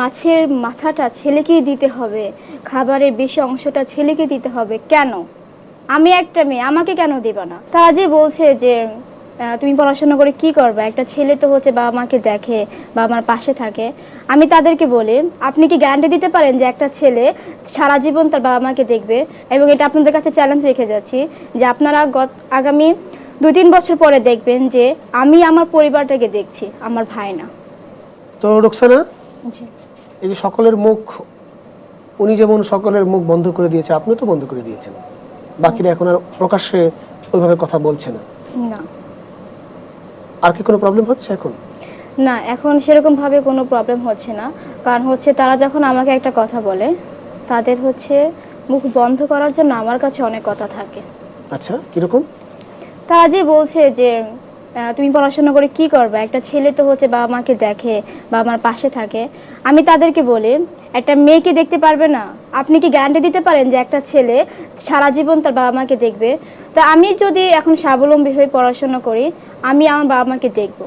মাছের মাথাটা ছেলেকেই দিতে হবে, খাবারের বেশি অংশটা ছেলেকে দিতে হবে। কেন? আমি একটা মেয়ে, আমাকে কেন দিবা না? তা যে বলছে যে তুমি পড়াশোনা করে কি করবে? একটা ছেলে তো হচ্ছে বাবা মাকে দেখে বা আমার পাশে থাকে। আমি তাদেরকে বলি, আপনি কি গ্যারান্টি দিতে পারেন যে একটা ছেলে সারা জীবন তার বাবা মাকে দেখবে? এবং এটা আপনাদের কাছে চ্যালেঞ্জ রেখে যাচ্ছি যে আপনারা গত আগামী দু তিন বছর পরে দেখবেন যে, আমি আমার পরিবারটাকে দেখছি, আমার ভাই না তো রোকসানা? এই যে সকলের মুখ উনি যেমন সকলের মুখ বন্ধ করে দিয়েছে আপনিও তো বন্ধ করে দিয়েছেন। বাকিরা এখন আর প্রকাশ্যে ওইভাবে কথা বলছে না। আর কি কোনো প্রবলেম হচ্ছে এখন? না এখন সেরকম ভাবে কোনো প্রবলেম হচ্ছে না। কারণ হচ্ছে তারা যখন আমাকে একটা কথা বলে তাদের হচ্ছে মুখ বন্ধ করার জন্য আমার কাছে অনেক কথা থাকে। আচ্ছা কীরকম? তারা যে বলছে যে তুমি পড়াশোনা করে কি করবে? একটা ছেলে তো হচ্ছে বাবা মাকে দেখে বা আমার পাশে থাকে। আমি তাদেরকে বলি, একটা মেয়েকে দেখতে পারবে না। আপনি কি গ্যারান্টি দিতে পারেন যে একটা ছেলে সারা জীবন তার বাবা মাকে দেখবে? তা আমি যদি এখন স্বাবলম্বী হয়ে পড়াশোনা করি, আমি আমার বাবা মাকে দেখব।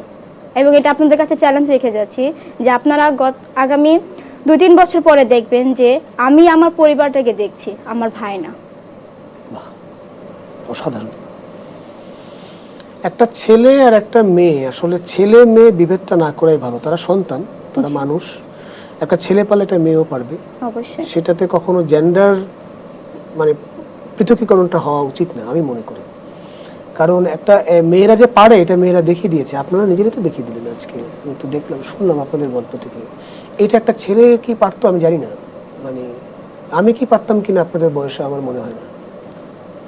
এবং এটা আপনাদের কাছে চ্যালেঞ্জ রেখে যাচ্ছি যে আপনারা গত আগামী দু তিন বছর পরে দেখবেন যে আমি আমার পরিবারটাকে দেখছি, আমার ভাই না অসাধারণ। একটা ছেলে আর একটা মেয়ে আসলে ছেলে মেয়ে বিভেদটা না করাই ভালো। তারা সন্তান তারা মানুষ। একটা ছেলে পালে একটা মেয়েও পারবে। অবশ্যই। সেটাতে কখনো জেন্ডার মানে পৃথকীকরণটা হওয়া উচিত না আমি মনে করি। কারণ একটা মেয়েরা যে পারে এটা মেয়েরা দেখিয়ে দিয়েছে। আপনারা নিজেরাই তো দেখিয়ে দিলেন আজকে। আমি তো দেখলাম শুনলাম আপনাদের গল্প থেকে। এটা একটা ছেলে কি পারতো আমি জানি না। মানে আমি কি পারতাম কিনা আপনাদের বয়সে আমার মনে হয় না।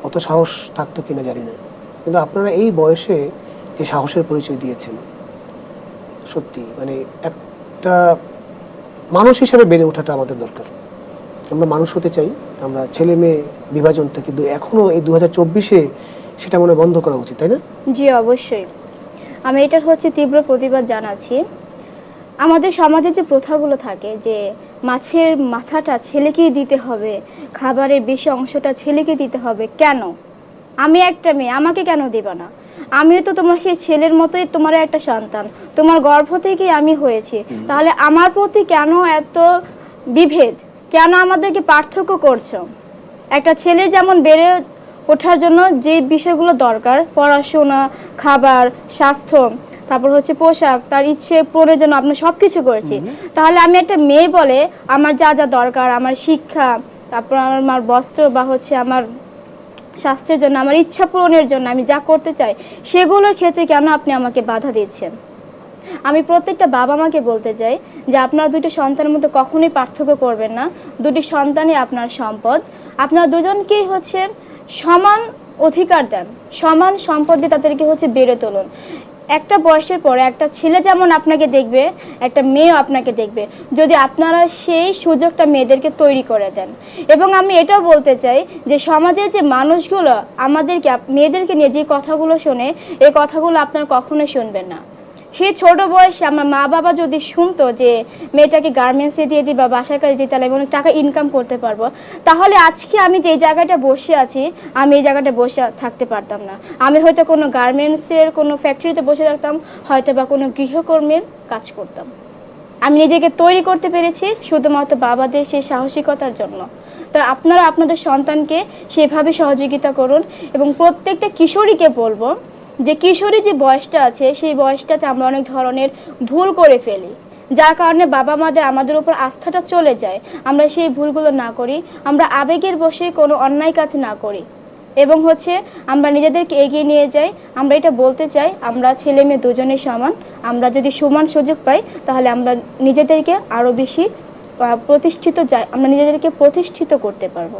অত সাহস থাকতো কিনা জানি না। কিন্তু আপনারা এই বয়সে যে সাহসের পরিচয় দিয়েছেন, সত্যি মানে একটা মানুষ হিসেবে বেড়ে ওঠাটা আমাদের দরকার। আমরা মানুষ হতে চাই, আমরা ছেলে মেয়ে বিভাজন থেকে দু- এখনও এই দু হাজার চব্বিশে সেটা মনে বন্ধ করা উচিত, তাই না? জি, অবশ্যই। আমি এটার হচ্ছে তীব্র প্রতিবাদ জানাচ্ছি। আমাদের সমাজে যে প্রথাগুলো থাকে যে মাছের মাথাটা ছেলেকেই দিতে হবে, খাবারের বেশি অংশটা ছেলেকে দিতে হবে, কেন? আমি একটা মেয়ে আমাকে কেন দিবা না? আমিও তো তোমার সেই ছেলের মতোই তোমার একটা সন্তান। তোমার গর্ভ থেকেই আমি হয়েছি। তাহলে আমার প্রতি কেন এত বিভেদ? কেন আমাদেরকে পার্থক্য করছ? একটা ছেলে যেমন বেড়ে ওঠার জন্য যে বিষয়গুলো দরকার পড়াশোনা খাবার স্বাস্থ্য তারপর হচ্ছে পোশাক তার ইচ্ছে পূরণের জন্য আমরা সব কিছু করেছি তাহলে আমি একটা মেয়ে বলে আমার যা যা দরকার আমার শিক্ষা তারপর আমার বস্ত্র বা হচ্ছে আমার স্বাস্থ্যের জন্য, আমার ইচ্ছা পূরণের জন্য আমি যা করতে চাই, সেগুলোর ক্ষেত্রে কেন আপনি আমাকে বাধা দিচ্ছেন? আমি প্রত্যেকটা বাবা মাকে বলতে চাই যে আপনারা দুটি সন্তানের মধ্যে কখনোই পার্থক্য করবেন না। দুটি সন্তানই আপনার সম্পদ। আপনারা দুজনকেই হচ্ছে সমান অধিকার দেন, সমান সম্পদ দিয়ে তাদেরকে হচ্ছে বেড়ে তুলুন। একটা বয়সের পরে একটা ছেলে যেমন আপনাকে দেখবে, একটা মেয়েও আপনাকে দেখবে। যদি আপনারা সেই সুযোগটা মেয়েদেরকে তৈরি করে দেন। এবং আমি এটাও বলতে চাই যে সমাজের যে মানুষগুলো আমাদেরকে, মেয়েদেরকে নিয়ে যে কথাগুলো শোনে এই কথাগুলো আপনারা কখনোই শুনবেন না। সেই ছোট বয়সে আমার মা বাবা যদি শুনতো যে মেয়েটাকে গার্মেন্টসে দিয়ে দিই বা বাসার কাজে দিই, তাহলে আমি অনেক টাকা ইনকাম করতে পারব। তাহলে আজকে আমি যে জায়গাটা বসে আছি, আমি এই জায়গাটা বসে থাকতে পারতাম না। আমি হয়তো কোনো গার্মেন্টসের কোনো ফ্যাক্টরিতে বসে থাকতাম, হয়তো বা কোনো গৃহকর্মীর কাজ করতাম। আমি নিজেকে তৈরি করতে পেরেছি শুধুমাত্র বাবাদের সেই সাহসিকতার জন্য। তো আপনারা, আপনাদের সন্তানকে সেভাবে সহযোগিতা করুন এবং প্রত্যেকটা কিশোরীকে বলব যে কিশোরী যে বয়সটা আছে, সেই বয়সটাতে আমরা অনেক ধরনের ভুল করে ফেলি। যার কারণে বাবা মাদের আমাদের উপর আস্থাটা চলে যায়। আমরা সেই ভুলগুলো না করি, আমরা আবেগের বসে কোনো অন্যায় কাজ না করি। এবং হচ্ছে আমরা নিজেদেরকে এগিয়ে নিয়ে যাই, আমরা এটা বলতে চাই, আমরা ছেলে মেয়ে দুজনের সমান। আমরা যদি সমান সুযোগ পাই, তাহলে আমরা নিজেদেরকে আরও বেশি প্রতিষ্ঠিত যাই আমরা নিজেদেরকে প্রতিষ্ঠিত করতে পারব।